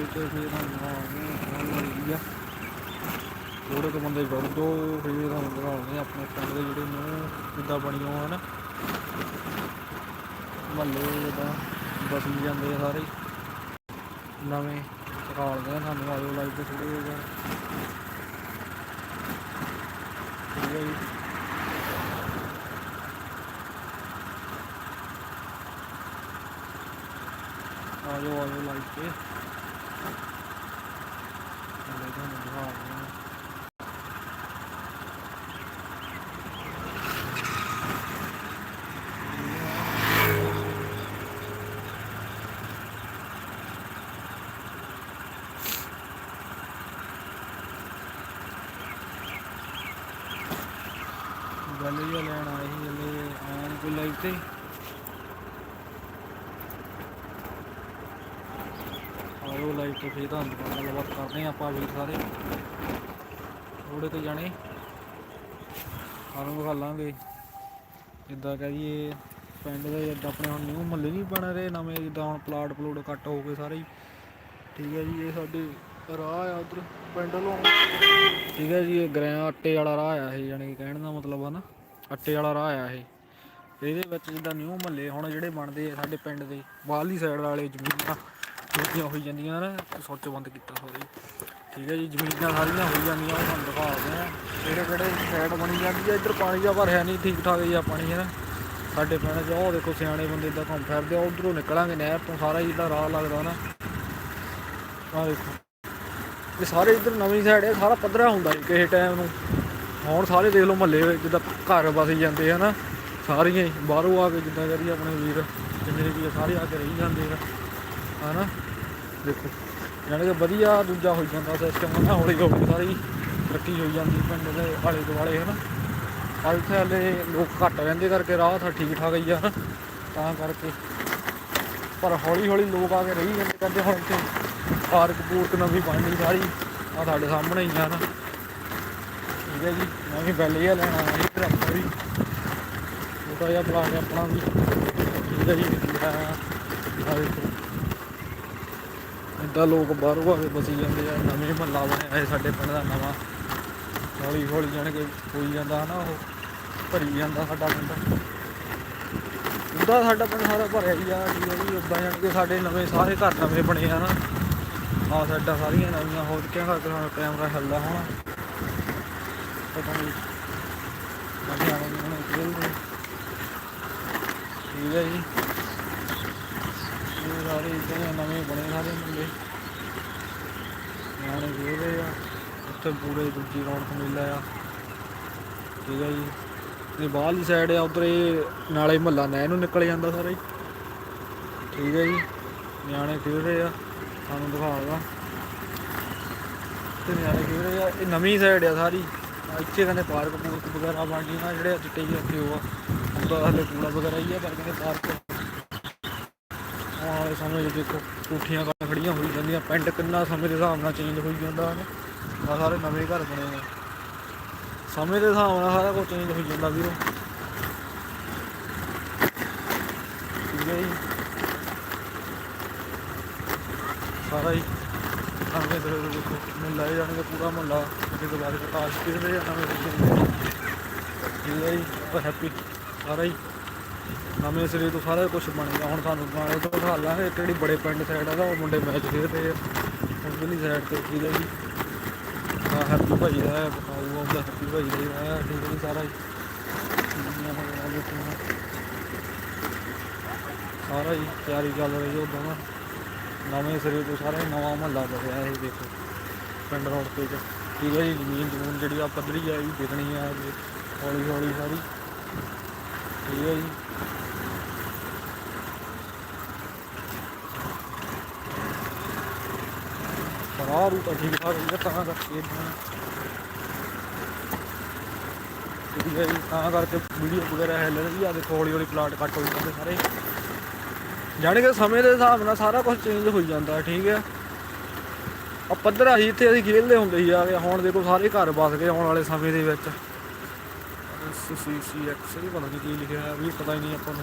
Live ਤੇ ਫੇਰ ਤੁਹਾਨੂੰ ਆ ਥੋੜੇ ਕੁ ਬੰਦੇ ਜੁੜ ਫੇਰ ਤੁਹਾਨੂੰ ਆ ਆਪਣੇ ਪਿੰਡ ਦੇ ਜਿਹੜੇ ਨੂੰ ਕਿੱਦਾਂ ਬਣੀਆਂ ਹਨ ਮਹੱਲੇ ਦਾ ਬਸੀ ਜਾਂਦੇ ਆ ਸਾਰੇ। ਨਵੇਂ ਦਿਖਾਉਂਦੇ ਆ ਸਾਨੂੰ ਆਜੋ ਲਾਈਵ ਤੇ ਥੋੜੇ ਜਿਹਾ। ਠੀਕ ਹੈ ਜੀ। ਆਜੋ ਆਜੋ ਲਾਈਵ ਤੇ ਲੈ ਤੁਹਾਨੂੰ ਦਿਖਾਉਂਦੇ ਆ ਗੱਲ ਹੀ ਲੈਣ ਆਏ ਸੀ ਹਲੇ, ਆਉਣ ਕੋਈ ਲਾਈਵ ਤੇ। ਆਇਓ ਲਾਈਵ ਤੇ ਫੇਰ ਤੁਹਾਨੂੰ ਗੱਲਬਾਤ ਕਰਦੇ ਹਾਂ ਆਪਾਂ ਵੀਰ ਸਾਰੇ। ਥੋੜੇ ਤੇ ਜਾਣੇ ਸਾਨੂੰ ਵਿਖਾ ਲਾਂਗੇ। ਜਿੱਦਾਂ ਕਹਿ ਦਈਏ ਪਿੰਡ ਦੇ ਜਿੱਦਾਂ ਆਪਣੇ ਹੁਣ ਨਿਊ ਮਹੱਲੇ ਨਹੀਂ ਬਣ ਰਹੇ, ਨਵੇਂ ਜਿੱਦਾਂ ਹੁਣ ਪਲਾਟ ਪਲੂਟ ਕੱਟ ਹੋ ਗਏ ਸਾਰੇ ਹੀ। ਠੀਕ ਹੈ ਜੀ, ਇਹ ਸਾਡੇ ਰਾਹ ਆ ਉਧਰ, ਪਿੰਡ ਵੱਲੋਂ। ਠੀਕ ਹੈ ਜੀ, ਇਹ ਗਰਾਂ ਆਟੇ ਵਾਲਾ ਰਾਹ ਆ ਇਹ ਯਾਨੀ ਕਿ ਕਹਿਣ ਦਾ ਮਤਲਬ ਹੈ ਨਾ। ਅੱਟੇ ਵਾਲਾ ਰਾਹ ਆ ਇਹ। ਇਹਦੇ ਵਿੱਚ ਜਿੱਦਾਂ ਨਿਊ ਮਹੱਲੇ ਹੁਣ ਜਿਹੜੇ ਬਣਦੇ ਆ ਸਾਡੇ ਪਿੰਡ ਦੇ, ਬਾਹਰਲੀ ਸਾਈਡ ਵਾਲੇ ਜ਼ਮੀਨਾਂ ਦੂਜੀਆਂ ਹੋਈ ਜਾਂਦੀਆਂ ਨਾ ਸੋਚ ਬੰਦ ਕੀਤਾ ਸਾਰੇ। ਠੀਕ ਹੈ ਜੀ, ਜ਼ਮੀਨਾਂ ਸਾਰੀਆਂ ਹੋਈ ਜਾਂਦੀਆਂ, ਉਹ ਤੁਹਾਨੂੰ ਦਿਖਾਉਂਦੇ ਆ ਕਿਹੜੇ ਕਿਹੜੇ ਸਾਈਡ ਬਣੀ ਜਾਂਦੀ ਆ, ਇੱਧਰ ਪਾਣੀ ਦਾ ਭਰਿਆ ਨਹੀਂ, ਠੀਕ ਠਾਕ ਜਿਹਾ ਪਾਣੀ ਹੈ ਨਾ। ਸਾਡੇ ਪਿੰਡ 'ਚ ਉਹ ਦੇਖੋ ਸਿਆਣੇ ਬੰਦੇ ਇਦਾਂ ਘੁੰਮ ਫਿਰਦੇ ਆ, ਉਧਰੋਂ ਨਿਕਲਾਂਗੇ ਨਹਿਰ ਤੋਂ, ਸਾਰਾ ਹੀ ਜਿਹੜਾ ਰਾਹ ਲੱਗਦਾ ਨਾ। ਆਹ ਦੇਖੋ। ਇਹ ਸਾਰੇ ਇੱਧਰ ਨਵੀਂ ਸਾਈਡ ਹੈ ਸਾਰਾ ਪੱਧਰਾ ਹੁੰਦਾ ਸੀ ਕਿਸੇ ਟਾਈਮ ਨੂੰ। ਹੁਣ ਸਾਰੇ ਦੇਖ ਲਓ ਮਹੱਲੇ ਜਿੱਦਾਂ ਘਰ ਵਸ ਜਾਂਦੇ ਆ ਨਾ ਸਾਰੀਆਂ ਹੀ, ਬਾਹਰੋਂ ਆ ਕੇ ਜਿੱਦਾਂ ਕਰੀ ਆਪਣੇ ਵੀਰ ਜਿੰਨੇ ਵੀ ਸਾਰੇ ਆ ਕੇ ਰਹੀ ਜਾਂਦੇ ਆ, ਹਨਾ। ਦੇਖੋ ਯਾਨੀ ਕਿ ਵਧੀਆ ਦੂਜਾ ਹੋਈ ਜਾਂਦਾ ਸਿਸਟਮ ਨਾ ਹੌਲੀ ਹੌਲੀ ਸਾਰੀ ਤਰੱਕੀ ਹੋਈ ਜਾਂਦੀ ਪਿੰਡ ਦੇ ਆਲੇ ਦੁਆਲੇ, ਹਨਾ। ਆ ਇੱਥੇ ਹਲੇ ਲੋਕ ਘੱਟ ਰਹਿੰਦੇ ਕਰਕੇ ਰਾਹ ਤਾਂ ਠੀਕ ਠਾਕ ਹੀ ਆ ਨਾ ਤਾਂ ਕਰਕੇ। ਪਰ ਹੌਲੀ ਹੌਲੀ ਲੋਕ ਆ ਕੇ ਰਹੀ ਜਾਂਦੇ, ਕਹਿੰਦੇ ਹੁਣ ਇੱਥੇ ਪਾਰਕ ਪੂਰਕ ਨਵੀਂ ਬਣਨੀ ਸਾਰੀ ਆ ਸਾਡੇ ਸਾਹਮਣੇ ਹੀ ਆ ਨਾ ਠੀਕ ਹੈ ਜੀ। ਮੈਂ ਵੀ ਬੈਲ ਜਿਹਾ ਲੈਣਾ ਆਇਆ ਇੱਧਰ ਆਪਣਾ ਵੀ। ਛੋਟਾ ਜਿਹਾ ਪਲਾਟ ਆਪਣਾ ਵੀ। ਠੀਕ ਹੈ ਜੀ। ਆ ਇੱਦਾਂ ਲੋਕ ਬਾਹਰੋਂ ਆਵੇ ਕੇ ਬਸੀ ਜਾਂਦੇ ਆ। ਨਵੇਂ ਮਹੱਲਾ ਬਣਿਆ ਹੈ ਸਾਡੇ ਪਿੰਡ ਦਾ ਨਵਾਂ। ਹੌਲੀ ਹੌਲੀ ਜਾਣ ਕੇ ਹੋਈ ਜਾਂਦਾ ਹਨਾ ਉਹ, ਭਰੀ ਜਾਂਦਾ ਸਾਡਾ ਪਿੰਡ। ਉਹਦਾ ਸਾਡਾ ਪਿੰਡ ਸਾਰਾ ਭਰਿਆ ਹੀ ਆ। ਠੀਕ ਹੈ ਜੀ। ਉਦਾਂ ਜਾਣ ਕੇ ਸਾਡੇ ਨਵੇਂ, ਸਾਰੇ ਘਰ ਨਵੇਂ ਬਣੇ ਆ ਨਾ ਆ ਸਾਡਾ ਸਾਰੀਆਂ ਨਵੀਆਂ ਹੋਰ ਚੁੱਕੀਆਂ ਕੈਮਰਾ ਹਿੱਲਦਾ ਹੋਣਾ ਪਤਾ ਨਹੀਂ। ਨਵੇਂ ਆਣੇ ਨੇ ਖੇਲਦੇ ਠੀਕ ਹੈ ਜੀ। ਇਹ ਸਾਰੇ ਇੱਦਾਂ ਨਵੇਂ ਬਣੇ ਸਾਰੇ ਮੁੰਡੇ। ਨਿਆਣੇ ਖੇਡ ਰਹੇ ਆ। ਉੱਥੇ ਪੂਰੇ ਦੂਜੀ ਰੌਣਕ ਮੇਲਾ ਆ। ਠੀਕ ਹੈ ਜੀ। ਤੇ ਬਾਹਰਲੀ ਸਾਈਡ ਆ, ਉਧਰ ਇਹ ਨਾਲੇ ਮਹੱਲਾ ਨਹਿਰ ਨੂੰ ਨਿਕਲ ਜਾਂਦਾ ਸਾਰਾ। ਹੀ ਠੀਕ ਹੈ ਜੀ। ਨਿਆਣੇ ਖੇਡ ਰਹੇ ਆ। ਤੁਹਾਨੂੰ ਦਿਖਾਉਂਦਾ। ਤੇ ਨਿਆਣੇ ਖੇਡ ਰਹੇ ਆ। ਇਹ ਨਵੀਂ ਸਾਈਡ ਆ ਸਾਰੀ। ਇੱਥੇ ਕਹਿੰਦੇ ਪਾਰਕ ਪੂਰਕ ਵਗੈਰਾ ਬਣ ਗਈ ਨਾ, ਜਿਹੜੇ ਚਿੱਟੇ ਜਿਹੇ ਰੱਖੇ ਹੋ ਆ ਉਹਦਾ ਹਲੇ ਕੂੜਾ ਵਗੈਰਾ ਹੀ ਆ, ਪਰ ਕਹਿੰਦੇ ਪਾਰਕ ਆਉਣ ਵਾਲੇ ਸਮੇਂ ਦੇਖੋ, ਕੋਠੀਆਂ ਕਾਰ ਖੜੀਆਂ ਹੋਈ ਜਾਂਦੀਆਂ, ਪਿੰਡ ਕਿੰਨਾ ਸਮੇਂ ਦੇ ਹਿਸਾਬ ਨਾਲ ਚੇਂਜ ਹੋਈ ਜਾਂਦਾ ਹਨ। ਆ ਸਾਰੇ ਨਵੇਂ ਘਰ ਬਣੇ ਨੇ ਸਮੇਂ ਦੇ ਹਿਸਾਬ ਨਾਲ ਸਾਰਾ ਕੁਝ ਚੇਂਜ ਹੋਈ ਜਾਂਦਾ ਵੀਰੋ। ਠੀਕ ਹੈ ਜੀ। ਸਾਰਾ ਹੀ ਨਵੇਂ ਸਿਰੇ ਤੋਂ ਦੇਖੋ ਮੁੱਲਾ ਹੀ ਜਾਣਗੇ, ਪੂਰਾ ਮੁੱਲਾ। ਉਹਦੇ ਤੋਂ ਬਾਅਦ ਪ੍ਰਕਾਸ਼ ਕਿਹਦੇ ਆ? ਨਵੇਂ ਸਿਰੇ ਠੀਕ ਹੈ ਜੀ ਪਰ ਹੈਪੀ ਸਾਰਾ ਹੀ। ਨਵੇਂ ਸਿਰੇ ਤੋਂ ਸਾਰਾ ਕੁਝ ਬਣ ਗਿਆ। ਹੁਣ ਸਾਨੂੰ ਨਾਲੇ ਤੋਂ ਦਿਖਾ ਲਾਂਗੇ ਇੱਕ ਬੜੇ ਪਿੰਡ ਸਾਈਡ ਆ ਉਹ ਮੁੰਡੇ ਮੈਚ ਖੇਡਦੇ ਆ। ਉਧਰਲੀ ਸਾਈਡ ਤੇ ਠੀਕ ਹੈ ਜੀ। ਆ ਹੈਪੀ ਭਾਈ ਦਾ ਬਤਾਊ ਆਉਂਦਾ ਹੈਪੀ ਭਾਈ ਦਾ ਠੀਕ ਹੈ ਸਾਰਾ ਹੀ। ਸਾਰਾ ਹੀ, ਤਿਆਰੀ ਚੱਲ ਰਹੀ ਹੈ ਉਦੋਂ ਨਵੇਂ ਸਿਰੇ ਤੋਂ ਸਾਰਾ ਨਵਾਂ ਮਹੱਲਾ ਬਣਿਆ ਇਹ ਦੇਖੋ। ਪਿੰਡ ਰੋਡ ਤੇ ਠੀਕ ਹੈ ਜੀ, ਜ਼ਮੀਨ ਜਮੂਨ ਜਿਹੜੀ ਆ ਪੱਧਰੀ ਆ, ਇਹ ਵੀ ਦੇਖਣੀ ਆ ਇਹ। ਹੌਲੀ ਹੌਲੀ ਸਾਰੀ। ਠੀਕ ਹੈ ਜੀ। ਰਾਹ ਰੂ ਤਾਂ ਠੀਕ ਠਾਕ ਹੈ ਤਾਂ ਕਰਕੇ ਏਦਾਂ ਠੀਕ ਹੈ ਜੀ, ਤਾਂ ਕਰਕੇ ਵੀਡੀਓ ਵਗੈਰਾ ਹਿੱਲ ਰਹੀ ਆ ਦੇਖੋ ਹੌਲੀ ਹੌਲੀ ਪਲਾਟ ਕੱਟ ਹੋਈ ਜਾਂਦੇ ਸਾਰੇ। ਜਾਣੀ ਕਿ ਸਮੇਂ ਦੇ ਹਿਸਾਬ ਨਾਲ ਸਾਰਾ ਕੁਝ ਚੇਂਜ ਹੋਈ ਜਾਂਦਾ ਠੀਕ ਹੈ। ਆ ਪੱਧਰਾ ਸੀ ਇੱਥੇ ਅਸੀਂ ਖੇਡਦੇ ਹੁੰਦੇ ਸੀ ਆ ਕੇ ਹੁਣ ਦੇਖੋ ਸਾਰੇ ਘਰ ਵਸ ਗਏ ਆਉਣ ਵਾਲੇ ਸਮੇਂ ਦੇ ਵਿੱਚ। ਸੀ ਸੀ ਐਕਸ ਵੀ ਪਤਾ ਨਹੀਂ ਕੀ ਲਿਖਿਆ ਹੈ ਵੀ ਪਤਾ ਹੀ ਨਹੀਂ ਆਪਾਂ ਨੂੰ।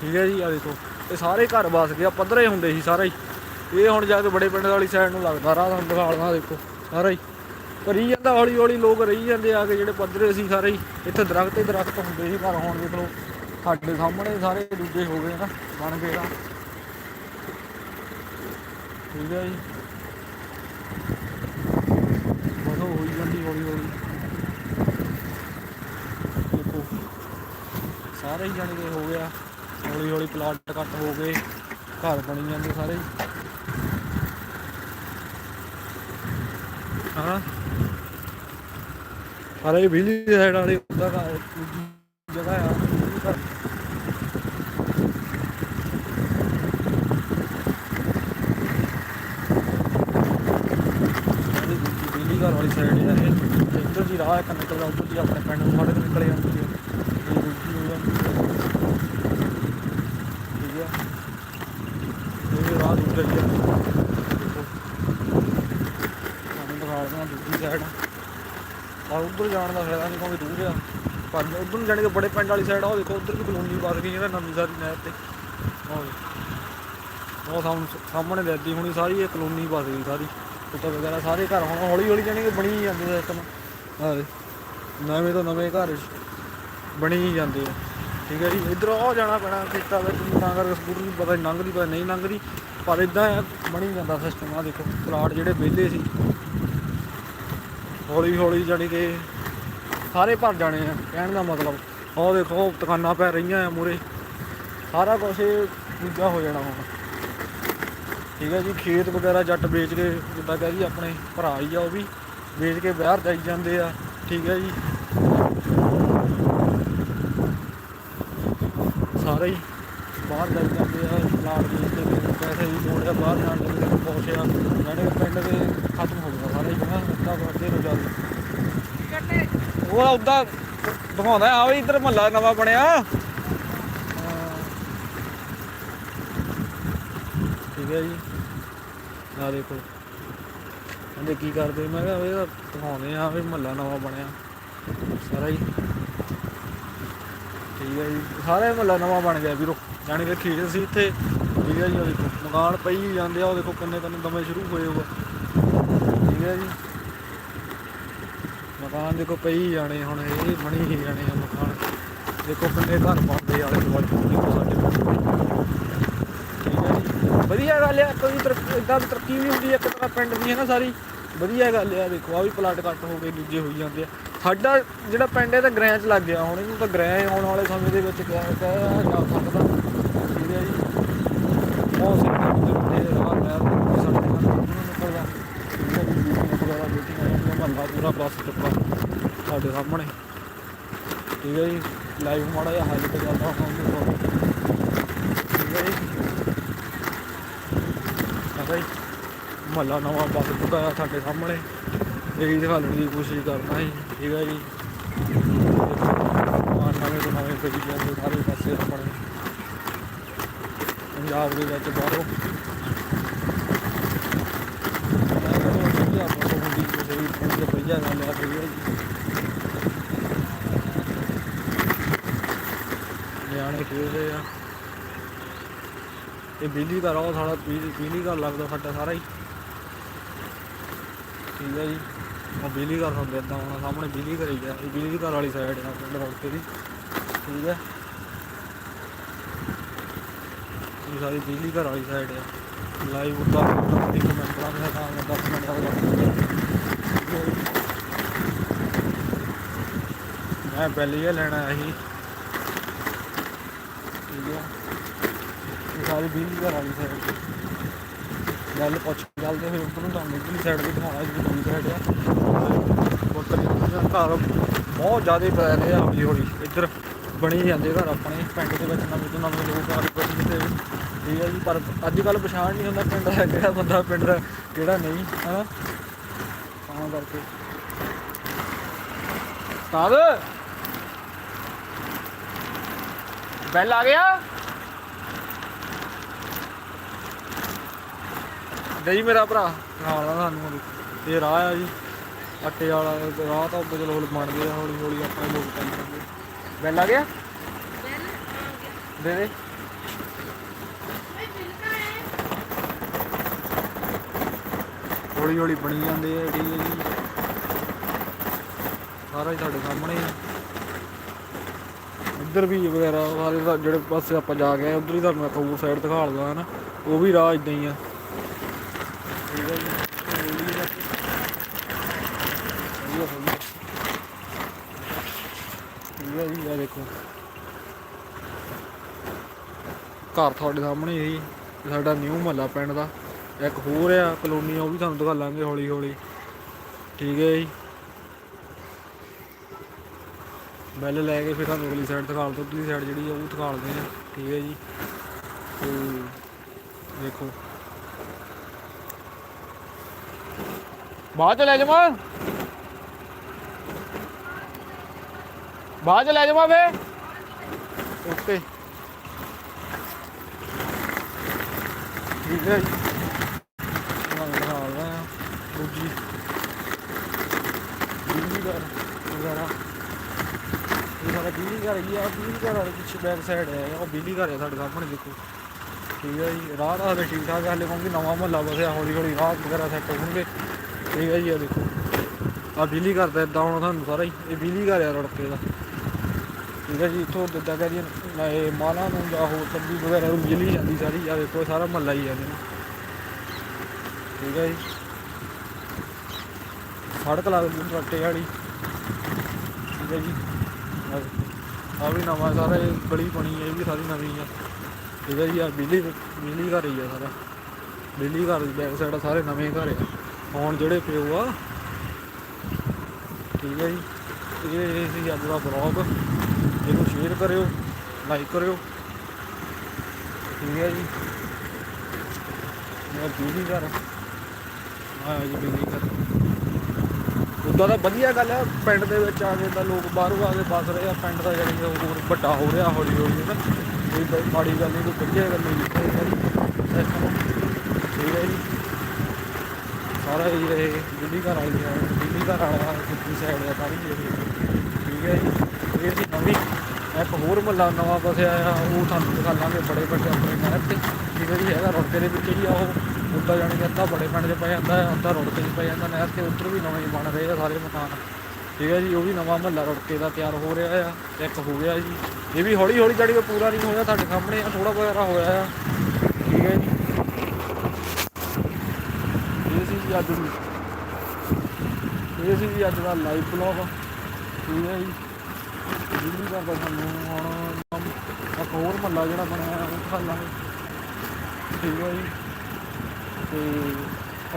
ਠੀਕ ਹੈ ਜੀ ਆ ਦੇਖੋ ਇਹ ਸਾਰੇ ਘਰ ਵਸ ਗਏ ਆ ਪੱਧਰੇ ਹੁੰਦੇ ਸੀ ਸਾਰੇ ਹੀ। ਇਹ ਹੁਣ ਜਾ ਕੇ ਬੜੇ ਪਿੰਡ ਵਾਲੀ ਸਾਈਡ ਨੂੰ ਲੱਗਦਾ ਰਾਹ ਤੁਹਾਨੂੰ ਦਿਖਾ ਲਵਾਂ ਦੇਖੋ ਸਾਰਾ ਹੀ। ਕਰੀ ਜਾਂਦਾ ਹੌਲੀ ਹੌਲੀ ਲੋਕ ਰਹੀ ਜਾਂਦੇ ਆ ਕੇ ਜਿਹੜੇ ਪੱਧਰੇ ਸੀ ਸਾਰੇ ਹੀ। ਇੱਥੇ ਦਰਖਤ ਹੀ ਦਰਖਤ ਹੁੰਦੇ ਸੀ ਪਰ ਹੁਣ ਦੇਖ ਲਓ। ਸਾਡੇ ਸਾਹਮਣੇ ਸਾਰੇ ਦੂਜੇ ਹੋ ਗਏ ਨਾ, ਬਣ ਗਏ ਆ ਠੀਕ ਹੈ ਜੀ। ਬਸ ਹੋਈ ਜਾਂਦੀ ਹੌਲੀ ਹੌਲੀ। ਦੇਖੋ, ਸਾਰੇ ਹੀ ਜਾਣੀ ਕਿ ਹੋ ਗਿਆ। ਹੌਲੀ ਹੌਲੀ ਪਲਾਟ ਕੱਟ ਹੋ ਗਏ। ਘਰ ਬਣੀ ਜਾਂਦੇ ਸਾਰੇ ਹੀ। ਹਾਂ। ਸਾਰੇ ਬਿਜਲੀ ਦੀ ਸਾਈਡ ਵਾਲੇ ਉਹਦਾ ਜਗ੍ਹਾ ਆ ਬਿਜਲੀ ਘਰ। ਜਿਹੜੀ ਦੂਜੀ ਬਿਜਲੀ ਘਰ ਵਾਲੀ ਸਾਈਡ ਹੈ ਇਹ ਤੇ ਇੱਧਰ ਦੀ ਰਾਹ ਇੱਕ ਨਿਕਲਦਾ ਉੱਧਰ ਦੀ, ਆਪਣੇ ਪਿੰਡ ਨੂੰ ਸੜਕ ਨਿਕਲ ਜਾਂਦੀ ਹੈ। ਇਹ ਦੂਜੀ ਹੋ ਜਾਂਦੀ ਹੈ। ਠੀਕ ਹੈ। ਇਹ ਰਾਹ ਦੂਜਾ ਹੀ। ਹੈ ਦੇਖੋ ਦੂਜੀ ਸਾਈਡ ਪਰ ਉੱਧਰ ਜਾਣ ਦਾ ਫਾਇਦਾ ਨਹੀਂ, ਕਿਉਂਕਿ ਦੂਰ ਆ। ਪਰ ਉੱਧਰ ਨੂੰ ਜਾਣੀ ਕਿ ਬੜੇ ਪਿੰਡ ਵਾਲੀ ਸਾਈਡ ਆ, ਉਹ ਦੇਖੋ, ਉੱਧਰ ਵੀ ਕਲੋਨੀ ਵਸ ਗਈ ਹੈ ਨਵੀਂ ਸਾਰੀ ਨਹਿਰ ਤੇ। ਉਹ ਉਹ ਸਾਹਮਣੇ ਸਾਹਮਣੇ ਦੇਦੀ ਹੁਣੀ ਸਾਰੀ, ਇਹ ਕਲੋਨੀ ਵਸ ਗਈ ਸਾਰੀ। ਕੁੱਤਾ ਵਗੈਰਾ ਸਾਰੇ ਘਰ ਹੁਣ ਹੌਲੀ ਹੌਲੀ ਜਾਣੀ ਕਿ ਬਣੀ ਹੀ ਜਾਂਦੇ ਸਿਸਟਮ ਹਾਂ ਨਵੇਂ ਤੋਂ ਨਵੇਂ ਘਰ ਬਣੀ ਹੀ ਜਾਂਦੇ ਆ। ਠੀਕ ਹੈ ਜੀ ਇੱਧਰ ਆ ਜਾਣਾ ਪੈਣਾ ਖੇਤਾਂ ਵਿੱਚ ਤਾਂ ਕਰਕੇ ਸਕੂਟਰ ਨੂੰ ਪਤਾ ਨਹੀਂ ਲੰਘਦੀ ਪਤਾ ਨਹੀਂ ਲੰਘਦੀ ਪਰ ਇਦਾਂ ਬਣੀ ਜਾਂਦਾ ਸਿਸਟਮ ਆ ਦੇਖੋ ਪਲਾਟ ਜਿਹੜੇ ਵਿਹਲੇ ਸੀ। ਹੌਲੀ ਹੌਲੀ ਜਾਣੀ ਕਿ ਸਾਰੇ ਭਰ ਜਾਣੇ ਆ ਕਹਿਣ ਦਾ ਮਤਲਬ। ਉਹ ਦੇਖੋ ਦੁਕਾਨਾਂ ਪੈ ਰਹੀਆਂ ਆ ਮੂਰੇ ਸਾਰਾ ਕੁਝ ਦੂਜਾ ਹੋ ਜਾਣਾ ਹੁਣ। ਠੀਕ ਹੈ ਜੀ ਖੇਤ ਵਗੈਰਾ ਜੱਟ ਵੇਚ ਕੇ ਜਿੱਦਾਂ ਕਹਿ ਜੀ ਆਪਣੇ ਭਰਾ ਹੀ ਆ ਉਹ ਵੀ ਵੇਚ ਕੇ ਬਾਹਰ ਜਾਈ ਜਾਂਦੇ ਆ ਠੀਕ ਹੈ ਜੀ। ਸਾਰੇ ਹੀ ਬਾਹਰ ਜਾਈ ਜਾਂਦੇ ਆ ਪਲਾਟ ਵੇਚਦੇ ਨੇ ਪੈਸੇ ਲੋੜ ਆ ਬਾਹਰ ਜਾਣ ਦੇ ਬਹੁਤ ਆ ਜਿਹੜੇ ਪਿੰਡ ਦੇ ਖਤਮ ਹੋ ਗਿਆ ਸਾਰੇ ਹੀ ਨਾ ਕਰਦੇ ਨੂੰ ਚੱਲ। ਉਹ ਉੱਦਾਂ ਦਿਖਾਉਂਦਾ ਆ ਵੀ ਇੱਧਰ ਮਹੱਲਾ ਨਵਾਂ ਬਣਿਆ। ਠੀਕ ਹੈ ਜੀ। ਆ ਦੇਖੋ। ਕਹਿੰਦੇ ਕੀ ਕਰਦੇ? ਮੈਂ ਕਿਹਾ ਇਹ ਤਾਂ ਦਿਖਾਉਂਦੇ ਆ ਵੀ ਮਹੱਲਾ ਨਵਾਂ ਬਣਿਆ। ਸਾਰਾ ਜੀ ਠੀਕ ਹੈ ਜੀ। ਸਾਰਾ ਮਹੱਲਾ ਨਵਾਂ ਬਣ ਗਿਆ ਵੀਰੋ। ਜਾਣੀ ਕਿ ਖੀਰ ਸੀ ਇੱਥੇ। ਠੀਕ ਹੈ ਜੀ ਉਹ ਦੇਖੋ। ਮਕਾਨ ਪਈ ਹੀ ਜਾਂਦੇ ਆ ਉਹ ਦੇਖੋ ਕਿੰਨੇ ਕਿੰਨੇ ਦਮੇ ਸ਼ੁਰੂ ਹੋਏ ਹੋਏ ਠੀਕ ਹੈ ਜੀ। ਮਕਾਨ ਦੇਖੋ ਪਈ ਹੀ ਜਾਣੇ ਹੁਣ, ਇਹ ਬਣੀ ਹੀ ਜਾਣੇ ਆ ਮਕਾਨ। ਦੇਖੋ ਕਿੰਨੇ ਘਰ ਬਣਦੇ ਆਲੇ ਦੁਆਲੇ। ਸਾਡੇ ਵਧੀਆ ਗੱਲ ਆ ਕੋਈ ਤਰੱਕੀ ਇਦਾਂ ਤਰੱਕੀ ਵੀ ਹੁੰਦੀ ਹੈ ਇੱਕ ਤਰ੍ਹਾਂ ਪਿੰਡ ਦੀ ਹੈ ਨਾ ਸਾਰੀ। ਵਧੀਆ ਗੱਲ ਆ, ਦੇਖੋ ਆ ਵੀ ਪਲਾਟ ਕੱਟ ਹੋ ਗਏ, ਦੂਜੇ ਹੋਈ ਜਾਂਦੇ ਆ। ਸਾਡਾ ਜਿਹੜਾ ਪਿੰਡ ਹੈ ਤਾਂ ਗ੍ਰਹਿ 'ਚ ਲੱਗ ਗਿਆ, ਹੁਣ ਇਹਨੂੰ ਤਾਂ ਗ੍ਰਹਿ ਆਉਣ ਵਾਲੇ ਸਮੇਂ ਦੇ ਵਿੱਚ ਕਿਹਾ ਜਾ ਸਕਦਾ। ਠੀਕ ਹੈ ਜੀ। ਬਹੁਤ ਸਾਰੇ ਬੰਦੇ ਵੱਡੇ ਰਾਹ ਨਹਿਰ ਦੇ ਸਾਡੇ ਨਾਲ ਨਿਕਲਦਾ। ਠੀਕ ਹੈ ਜੀ ਬੀਬੀਆਂ ਮਹੱਲਾ ਪੂਰਾ ਬੱਸ ਚੁੱਕਾ ਸਾਡੇ ਸਾਹਮਣੇ। ਠੀਕ ਹੈ ਜੀ ਲਾਈਵ ਮਾੜਾ ਜਿਹਾ ਹਾਈਲਾਈਟ ਕਰਦਾ ਹਾਂ ਠੀਕ ਹੈ ਜੀ। ਭਾਈ ਮਹੱਲਾ ਨਵਾਂ ਬੱਸ ਚੁੱਕਾ ਆ ਸਾਡੇ ਸਾਹਮਣੇ। ਇਹੀ ਦਿਖਾਉਣ ਦੀ ਕੋਸ਼ਿਸ਼ ਕਰਨਾ ਸੀ ਠੀਕ ਹੈ ਜੀ। ਆ ਨਵੇਂ ਤੋਂ ਨਵੇਂ ਕਰੀ ਜਾਂਦੇ ਸਾਰੇ ਪਾਸੇ ਆਪਣੇ ਪੰਜਾਬ ਦੇ ਵਿੱਚ ਬਾਹਰੋਂ। ਵਧੀਆ ਗੱਲ ਆ ਰਹੀ ਹੈ ਜੀ ਨਿਆਣੇ ਖੇਡਦੇ ਆ। ਇਹ ਬਿਜਲੀ ਘਰ ਆ ਉਹ ਸਾਡਾ ਬਿਜਲੀ ਬਿਜਲੀ ਘਰ ਲੱਗਦਾ ਸਾਡਾ ਸਾਰਾ ਹੀ। ਠੀਕ ਹੈ ਜੀ। ਉਹ ਬਿਜਲੀ ਘਰ ਹੁੰਦੇ ਇਦਾਂ ਹੁਣ ਸਾਹਮਣੇ ਬਿਜਲੀ ਘਰ ਹੀ ਹੈ ਇਹ ਬਿਜਲੀ ਘਰ ਵਾਲੀ ਸਾਈਡ ਆ, ਪਿੰਡ ਰੋਡ ਦੀ। ਠੀਕ ਹੈ ਇਹ ਸਾਰੀ ਬਿਜਲੀ ਘਰ ਵਾਲੀ ਸਾਈਡ ਆ। ਲਾਈਵ ਉੱਦਾਂ ਇੱਕ ਮਿੰਟ ਦਾ ਮੇਰਾ ਕੰਮ 10 ਮਿੰਟ ਦਾ ਮੈਂ ਪਹਿਲੇ ਹੀ ਲੈਣਾ ਆਇਆ ਸੀ ਠੀਕ ਹੈ ਇਹ ਬਿਜਲੀ ਘਰ ਵਾਲੀ ਸਾਈਡ ਗੱਲ ਪੁੱਛ ਗੱਲ ਤੇ ਉੱਧਰ ਨੂੰ ਤੁਹਾਨੂੰ ਇਧਰਲੀ ਸਾਈਡ ਵੀ ਦਿਖਾਉਣਾ ਜੀ ਦੂਜੀ ਸਾਈਡ ਆ ਬੱਕਰੀ ਘਰ ਬਹੁਤ ਜ਼ਿਆਦਾ ਪੈ ਰਹੇ ਆ ਹੌਲੀ। ਹੌਲੀ ਇੱਧਰ ਬਣੀ ਜਾਂਦੇ ਘਰ ਆਪਣੇ, ਪਿੰਡ ਦੇ ਵਿੱਚ ਨਵੇਂ ਤੋਂ ਨਵੇਂ ਲੋਕ ਆ ਰਹੇ ਕਿਤੇ ਠੀਕ ਹੈ ਜੀ, ਪਰ ਅੱਜ ਕੱਲ ਪਛਾਣ ਨਹੀਂ ਹੁੰਦਾ ਪਿੰਡ ਦਾ ਕਿਹੜਾ ਬੰਦਾ, ਪਿੰਡ ਦਾ ਕਿਹੜਾ ਨਹੀਂ, ਹਨਾ? ਤਾਂ ਕਰਕੇ। ਤਾਦ ਬੈਲ ਆ ਗਿਆ? ਜੀ ਮੇਰਾ ਭਰਾ। ਨਾਲ ਆ ਸਾਨੂੰ ਇਹ ਰਾਹ ਆ ਜੀ। ਆਟੇ ਵਾਲਾ ਰਾਹ ਤਾਂ ਬਦਲ ਹੌਲੀ ਬਣਦੇ ਆ ਹੌਲੀ ਹੌਲੀ ਆਪਣੇ ਲੋਕ ਚੱਲ ਬੈਲ ਆ ਗਿਆ? ਦੇ ਦੇ। ਹੌਲੀ ਹੌਲੀ ਬਣੀ ਜਾਂਦੇ ਆ ਠੀਕ ਹੈ ਜੀ। ਸਾਰਾ ਹੀ ਤੁਹਾਡੇ ਸਾਹਮਣੇ ਆ। ਇੱਧਰ ਵੀ ਵਗੈਰਾ ਸਾਰੇ ਜਿਹੜੇ ਪਾਸੇ ਆਪਾਂ ਜਾ ਕੇ ਆਏ, ਉਧਰ ਹੀ ਤੁਹਾਨੂੰ ਇੱਕ ਹੋਰ ਸਾਈਡ ਦਿਖਾ ਲਗਾ ਹਨਾ। ਉਹ ਵੀ ਰਾਹ ਇਦਾਂ ਹੀ ਆ ਠੀਕ ਹੈ ਜੀ ਹੌਲੀ ਕਰਕੇ। ਵਧੀਆ, ਵਧੀਆ। ਠੀਕ ਹੈ ਜੀ ਆ ਦੇਖੋ ਘਰ ਤੁਹਾਡੇ ਸਾਹਮਣੇ ਹੀ ਸਾਡਾ ਨਿਊ ਮਹੱਲਾ ਪਿੰਡ ਦਾ। ਇੱਕ ਹੋਰ ਆ, ਕਲੋਨੀ ਉਹ ਵੀ ਤੁਹਾਨੂੰ ਦਿਖਾ ਲਾਂਗੇ ਹੌਲੀ ਹੌਲੀ ਠੀਕ ਹੈ ਜੀ। ਬੈਲ ਲੈ ਕੇ ਫਿਰ ਤੁਹਾਨੂੰ ਅਗਲੀ ਸਾਈਡ ਦਿਖਾ ਲਓ ਉਧਰਲੀ ਸਾਈਡ ਜਿਹੜੀ ਆ, ਉਹ ਦਿਖਾ ਲਦੇ ਆ। ਠੀਕ ਹੈ ਜੀ। ਤੇ ਦੇਖੋ। ਬਾਅਦ ਚ ਲੈ ਜਾਵਾਂ? ਬਾਅਦ ਚ ਲੈ ਜਾਵਾਂ ਫੇ ਓਕੇ। ਠੀਕ ਹੈ ਜੀ। ਨਾਲ ਨਾਲ ਆ ਦੂਜੀ ਬਿਜਲੀ ਘਰ ਵਗੈਰਾ। ਇਹ ਸਾਡਾ ਬਿਜਲੀ ਘਰ ਹੀ ਆ। ਬਿਜਲੀ ਘਰ ਵਾਲੇ ਪਿੱਛੇ ਬੈਕ ਸਾਈਡ ਹੈ ਉਹ ਬਿਜਲੀ ਘਰ ਹੈ ਸਾਡੇ ਸਾਹਮਣੇ ਦੇਖੋ। ਠੀਕ ਹੈ ਜੀ। ਰਾਹ ਰਾਹ ਠੀਕ ਠਾਕ ਹੈ, ਹਾਲੇ ਕਿਉਂਕਿ ਨਵਾਂ ਮਹੱਲਾ ਬਸਿਆ ਹੌਲੀ ਹੌਲੀ ਰਾਹ ਵਗੈਰਾ ਸੈੱਟ ਹੋਣਗੇ। ਠੀਕ ਹੈ ਜੀ ਆ ਦੇਖੋ। ਆ ਬਿਜਲੀ ਘਰ ਦਾ ਇਦਾਂ ਹੁਣ ਤੁਹਾਨੂੰ ਸਾਰਾ ਹੀ ਇਹ ਬਿਜਲੀ ਘਰ ਆ ਰੜਕੇ ਦਾ। ਠੀਕ ਹੈ ਜੀ ਇੱਥੋਂ ਜਿੱਦਾਂ ਕਹਿ ਦਈਏ ਨਾ ਇਹ ਮਾਲਾ ਨੂੰ ਜਾਂ ਹੋਰ ਸਬਜ਼ੀ ਵਗੈਰਾ ਨੂੰ ਬਿਜਲੀ ਜਾਂਦੀ ਸਾਰੀ। ਆ ਦੇਖੋ ਸਾਰਾ ਮਹੱਲਾ ਹੀ ਆ ਜੀ ਠੀਕ ਹੈ ਜੀ। ਸੜਕ ਲੱਗਦੀ ਟਰੱਟੇ ਵਾਲੀ। ਠੀਕ ਹੈ ਜੀ। ਆ ਵੀ ਨਵਾਂ ਸਾਰਾ ਇਹ ਗਲੀ ਬਣੀ ਹੈ ਇਹ ਵੀ ਸਾਰੀ ਨਵੀਂ ਆ। ਠੀਕ ਹੈ ਜੀ ਆ ਬਿਜਲੀ ਬਿਜਲੀ ਘਰ ਹੀ ਆ ਸਾਰਾ। ਬਿਜਲੀ ਘਰ ਦੀ ਬੈਕ ਸਾਈਡ ਸਾਰੇ ਨਵੇਂ ਘਰ ਆ। ਹੁਣ ਜਿਹੜੇ ਪਿਓ ਆ, ਠੀਕ ਹੈ ਜੀ। ਇਹ ਸੀ ਅੱਜ ਦਾ ਬਲੌਗ ਇਹਨੂੰ ਸ਼ੇਅਰ ਕਰਿਓ। ਲਾਈਕ ਕਰਿਓ। ਠੀਕ ਹੈ ਜੀ। ਮੇਰਾ ਬਿਜਲੀ ਘਰ। ਆ ਜੀ ਬਿਜਲੀ ਘਰ। ਉਦਾਂ ਤਾਂ ਵਧੀਆ ਗੱਲ ਹੈ ਪਿੰਡ ਦੇ ਵਿੱਚ ਆ ਕੇ ਤਾਂ ਲੋਕ ਬਾਹਰੋਂ ਆ ਕੇ ਬਸ ਰਹੇ ਆ, ਪਿੰਡ ਦਾ ਜਿਹੜੀ ਹੋਰ ਵੱਡਾ ਹੋ ਰਿਹਾ, ਹੌਲੀ ਹੌਲੀ ਨਾ। ਕੋਈ ਮਾੜੀ ਗੱਲ ਨਹੀਂ, ਕੋਈ ਵਧੀਆ ਗੱਲ ਨਹੀਂ। ਠੀਕ ਹੈ ਜੀ। ਸਾਰਾ ਇਹ ਰਹੇ ਬਿਜਲੀ ਘਰ ਵਾਲੀ ਹੈ ਬਿਜਲੀ ਘਰ ਵਾਲਾ ਦੂਜੀ ਸਾਈਡ ਆ, ਸਾਰੀ ਇਹ ਠੀਕ ਹੈ ਜੀ। ਇਹ ਸੀ ਨਵੀਂ। ਇੱਕ ਹੋਰ ਮਹੱਲਾ ਨਵਾਂ ਵਸਿਆ ਆ, ਉਹ ਤੁਹਾਨੂੰ ਦਿਖਾ ਲਾਂਗੇ ਬੜੇ ਵੱਡੇ ਆਪਣੇ ਨਹਿਰ ਤੇ ਠੀਕ ਹੈ ਜੀ ਹੈਗਾ ਰੁੜਕੇ ਦੇ ਵਿੱਚ ਹੀ ਆ ਉਹ, ਉੱਦਾਂ ਜਾਣੀ ਕਿ ਅੱਧਾ ਬੜੇ ਪਿੰਡ 'ਚ ਪੈ ਜਾਂਦਾ, ਅੱਧਾ ਰੁੜਕੇ 'ਚ ਪੈ ਜਾਂਦਾ, ਨਹਿਰ ਤੇ ਉੱਧਰ ਵੀ ਨਵੇਂ ਹੀ ਬਣ ਰਹੇ ਆ ਸਾਰੇ ਮਕਾਨ। ਠੀਕ ਹੈ ਜੀ, ਉਹ ਵੀ ਨਵਾਂ ਮਹੱਲਾ ਰੁੜਕੇ ਦਾ ਤਿਆਰ ਹੋ ਰਿਹਾ ਆ, ਇੱਕ ਹੋ ਗਿਆ ਜੀ। ਇਹ ਵੀ ਹੌਲੀ ਹੌਲੀ ਜਾਣੀ ਕਿ ਪੂਰਾ ਨਹੀਂ ਹੋਇਆ ਤੁਹਾਡੇ ਸਾਹਮਣੇ ਆ ਥੋੜਾ ਵਗੈਰਾ ਹੋਇਆ ਆ। ਠੀਕ ਹੈ ਜੀ। ਇਹ ਸੀ ਜੀ ਅੱਜ ਇਹ ਸੀ ਜੀ ਅੱਜ ਦਾ ਲਾਈਵ ਬਲੌਗ ਠੀਕ ਹੈ ਜੀ। ਬਿਜਲੀ ਦਾ ਤਾਂ ਸਾਨੂੰ ਹੁਣ ਇੱਕ ਹੋਰ ਮਹੱਲਾ ਜਿਹੜਾ ਬਣਿਆ ਉਹ ਦਿਖਾ ਲਾਂਗੇ ਠੀਕ ਹੈ ਜੀ। ਤੇ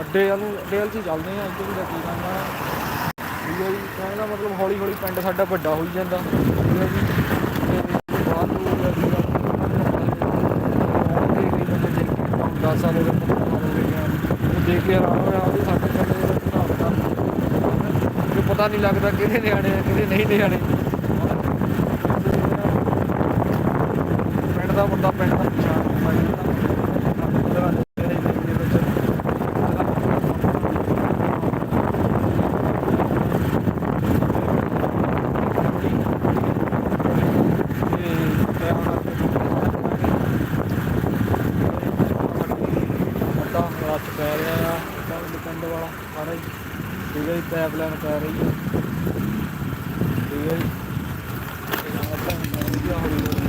ਅੱਡੇ ਵੱਲ ਨੂੰ ਅੱਡੇ ਵੱਲ 'ਚ ਚੱਲਦੇ ਆ ਇੱਧਰ ਵੀ ਦਾ ਕੀ ਕੰਮ ਠੀਕ ਹੈ ਜੀ। ਕਹਿੰਦਾ ਮਤਲਬ ਹੌਲੀ ਹੌਲੀ ਪਿੰਡ ਸਾਡਾ ਵੱਡਾ ਹੋਈ ਜਾਂਦਾ। ਠੀਕ ਹੈ ਜੀ। ਤੇ ਬਾਅਦ ਨੂੰ ਹੋ ਗਿਆ ਸੀਗਾ 10 ਸਾਲ ਹੋ ਗਏ 15 ਸਾਲ ਹੋ ਗਏ ਆ। ਉਹ ਦੇਖ ਕੇ ਆਰਾਮ ਹੋਇਆ ਵੀ ਸਾਡੇ ਪਿੰਡ ਦੇ ਵਿੱਚ ਹਿਸਾਬ ਕਿਤਾਬ ਕਿ ਪਤਾ ਨਹੀਂ ਲੱਗਦਾ ਕਿਹਦੇ ਨਿਆਣੇ ਆ, ਕਿਹੜੇ ਨਹੀਂ ਨਿਆਣੇ। ਪਿੰਡ ਦਾ ਮੁੰਡਾ ਪਿੰਡ ਦਾ ਪਛਾਣ ਹੁੰਦਾ ਅੱਡਾ ਪੈ ਰਿਹਾ ਆ, ਪਿੰਡ ਪਿੰਡ ਵਾਲਾ, ਸਾਰਾ ਹੀ। ਠੀਕ ਹੈ ਜੀ ਪਾਈਪਲਾਈਨ ਪੈ ਰਹੀ ਹੈ ਠੀਕ ਹੈ ਜੀ ਤੇ ਨਾਲ ਤਾਂ ਵਧੀਆ ਹੌਲੀ ਹੌਲੀ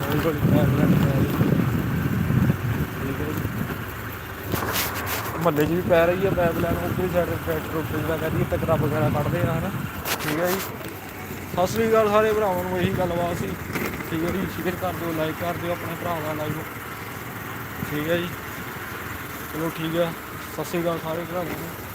ਹੌਲੀ ਹੌਲੀ ਪਾਈਪਲਾਈਨ ਪੈ ਰਹੀ ਹੈ ਠੀਕ ਹੈ ਜੀ ਮਹੱਲੇ 'ਚ ਵੀ ਪੈ ਰਹੀ ਹੈ ਪਾਈਪਲਾਈਨ ਉੱਪਰਲੀ ਸਾਈਡ ਟਰੈਕਟਰ ਉੱਤੇ ਜਿਹੜਾ ਕਹਿੰਦੀ ਟਕਰਾ ਵਗੈਰਾ ਕੱਢਦੇ ਆ, ਹਨਾ। ਠੀਕ ਹੈ ਜੀ। ਸਤਿ ਸ੍ਰੀ ਅਕਾਲ ਸਾਰੇ ਭਰਾਵਾਂ ਨੂੰ, ਇਹੀ ਗੱਲਬਾਤ ਸੀ। ਠੀਕ ਹੈ ਜੀ, ਸ਼ੇਅਰ ਕਰ ਦਿਓ ਲਾਈਕ ਕਰ ਦਿਓ ਆਪਣੇ ਭਰਾ ਦਾ ਲਾਈਵ ਠੀਕ ਹੈ ਜੀ। ਚਲੋ ਠੀਕ ਹੈ ਸਤਿ ਸ੍ਰੀ ਅਕਾਲ ਸਾਰੇ ਭਰਾਵਾਂ ਨੂੰ।